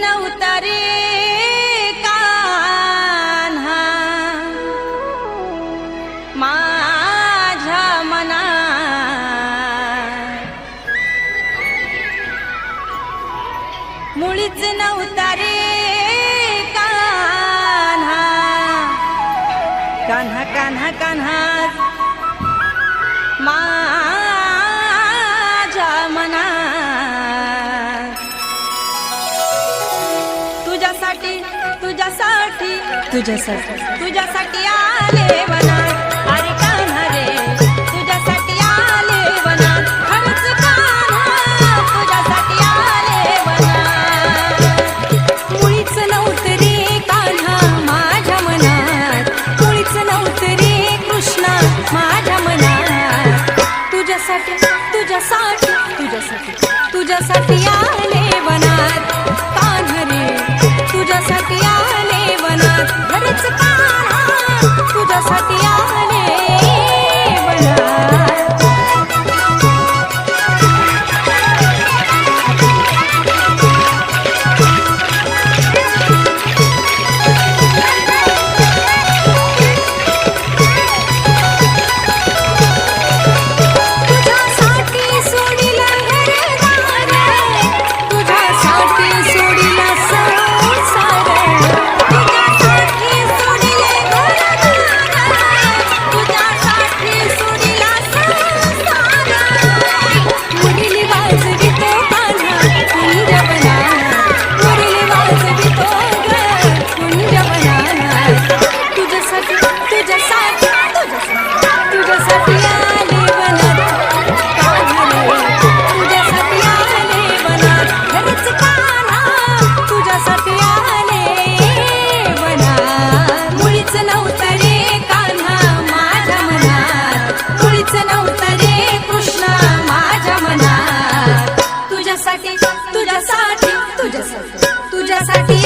नव्हता रे कान्हा. माझ्या मना मुळीच नव्हता रे कान्हा कान्हा कान्हा कान्हा. तुझ्यासाठी तुझ्यासाठी. तुझ्यासाठी. तुझ्यासाठी आले वनात. अरे कान्हा रे तुझ्यासाठी आले वनात. खरंच कान्हा तुझ्यासाठी आले वनात. मुळीच नव्हतं रे कान्हा माझ्या मनात. मुळीच नव्हतं रे कृष्णा माझ्या मनात. तुझ्यासाठी तुझ्यासाठी तुझ्यासाठी तुझ्यासाठी आले वनात. तुझ्यासाठी तुझ्यासाठी तुझ्यासाठी आले वनात तुझ्यासाठी रे कृष्णा माझ्या तुझ्यासाठी तुझ्यासाठी तुझ्यासाठी तुझ्यासाठी